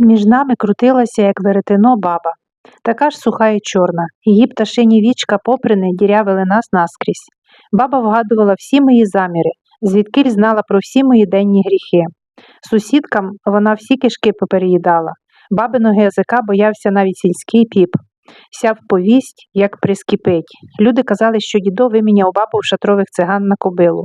Між нами крутилася, як веретено, баба. Така ж суха і чорна. Її пташині вічка поприни дірявили нас наскрізь. Баба вгадувала всі мої заміри, звідкиль знала про всі мої денні гріхи. Сусідкам вона всі кишки попереїдала. Бабиного язика боявся навіть сільський піп. Сяв повість, як прискіпить. Люди казали, що дідо виміняв бабу в шатрових циган на кобилу.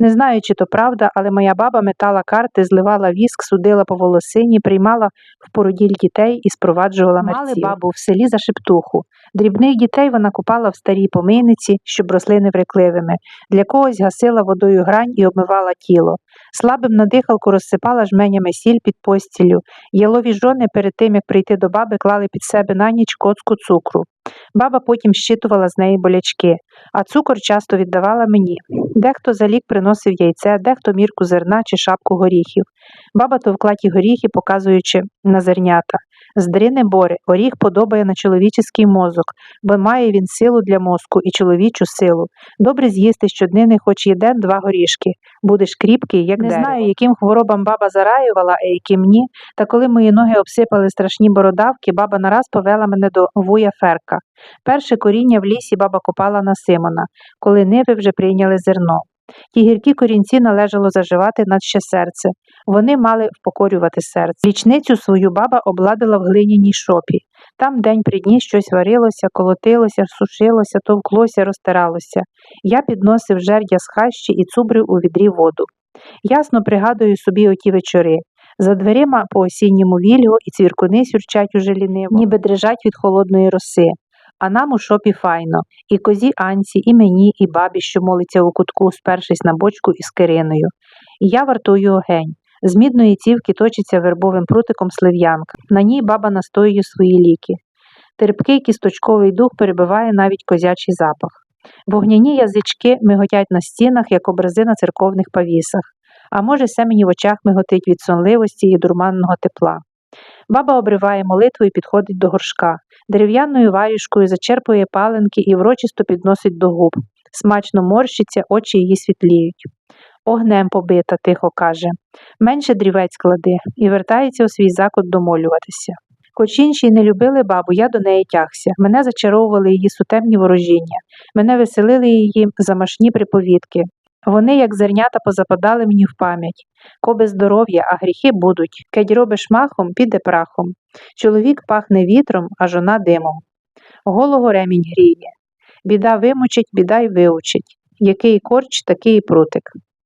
Не знаю, чи то правда, але моя баба метала карти, зливала віск, судила по волосині, приймала в породіль дітей і спроваджувала мерців. Мали бабу в селі за шептуху. Дрібних дітей вона купала в старій помийниці, щоб рослини врекливими. Для когось гасила водою грань і обмивала тіло. Слабим на дихалку розсипала жменями сіль під постілю. Ялові жони перед тим, як прийти до баби, клали під себе на ніч коцку цукру. Баба потім щитувала з неї болячки, а цукор часто віддавала мені. Дехто за лік приносив яйце, дехто мірку зерна чи шапку горіхів. Баба товкла ті горіхи, показуючи на зернята. Здри не боре, оріх подобає на чоловічий мозок, бо має він силу для мозку і чоловічу силу. Добре з'їсти щоднини хоч єден два горішки. Будеш кріпкий, як Не дерево. знаю, яким хворобам баба зараювала, а яким ні. Та коли мої ноги обсипали страшні бородавки, баба нараз повела мене до вуя ферка. Перше коріння в лісі баба копала на Симона, коли ниви вже прийняли зерно. Ті гіркі корінці належало заживати над ще серце. Вони мали впокорювати серце. Лічницю свою баба обладила в глиняній шопі. Там день при дні щось варилося, колотилося, сушилося, товклося, розтиралося. Я підносив жердя з хащі і цубрив у відрі воду. Ясно пригадую собі оті вечори. За дверима по осінньому вільго і цвіркуни сюрчать уже ліниво, ніби дрижать від холодної роси. А нам у шопі файно, і козі Анці, і мені, і бабі, що молиться у кутку, спершись на бочку із Кириною. І я вартую огень. З мідної цівки точиться вербовим прутиком слив'янка. На ній баба настоює свої ліки. Терпкий кісточковий дух перебиває навіть козячий запах. Вогняні язички миготять на стінах, як образи на церковних павісах, а може, все мені в очах миготить від сонливості і дурманного тепла. Баба обриває молитву і підходить до горшка. Дерев'яною варюшкою зачерпує паленки і врочисто підносить до губ. Смачно морщиться, очі її світліють. Огнем побита, тихо каже. Менше дрівець клади і вертається у свій закут домолюватися. Хоч інші й не любили бабу, я до неї тягся. Мене зачаровували її сутемні ворожіння, мене веселили її замашні приповідки. Вони, як зернята, позападали мені в пам'ять. Коби здоров'я, а гріхи будуть. Кедь робиш махом, піде прахом. Чоловік пахне вітром, а жона димом. Голого ремінь гріє. Біда вимучить, біда й виучить. Який корч, такий і прутик.